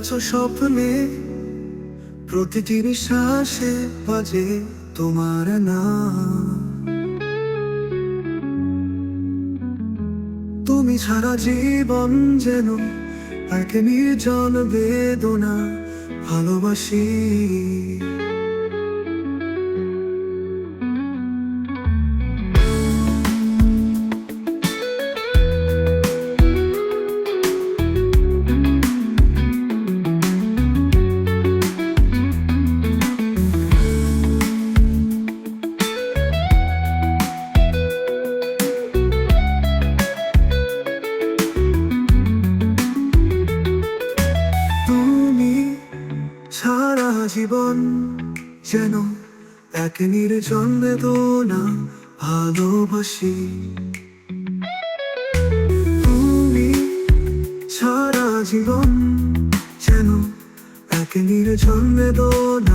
আছো স্বপ্নে, প্রতিটি নিঃশ্বাসে বাজে তোমার না তুমি সারা জীবন যেন এক নির্জন বেদনা ভালোবাসি। জীবন যেন এক নির্জন বেদনা ভালোবাসি। তুমি সারা জীবন যেন এক নির্জন বেদনা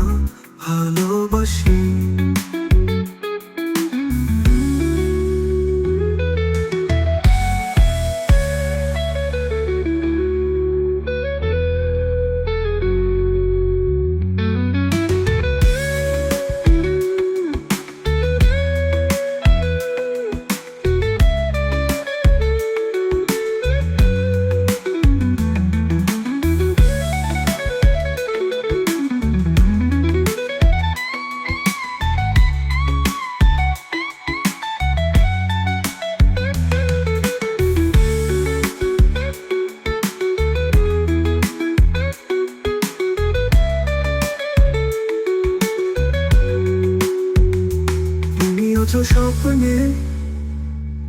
স্বপ্নে,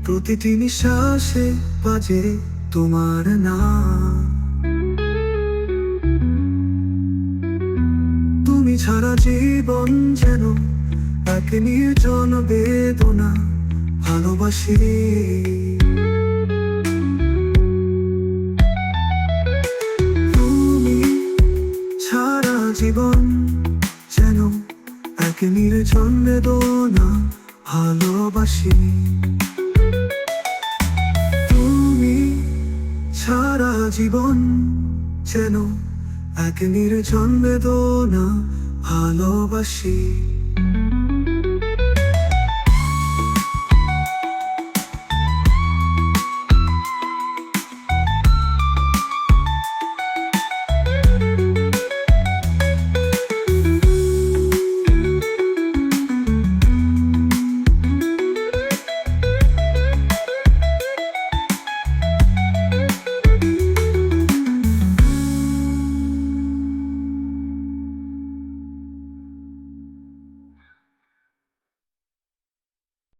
প্রতিটি নিঃশ্বাসে বাজে তোমার নাম। তুমি ছাড়া জীবন যেন এক নির্জন বেদনা, ভালোবাসি। তুমি ছাড়া জীবন যেন এক নির্জন বেদনা ভালোবাসি। তুমি সারা জীবন যেন এক নির্জন বেদনা ভালোবাসি।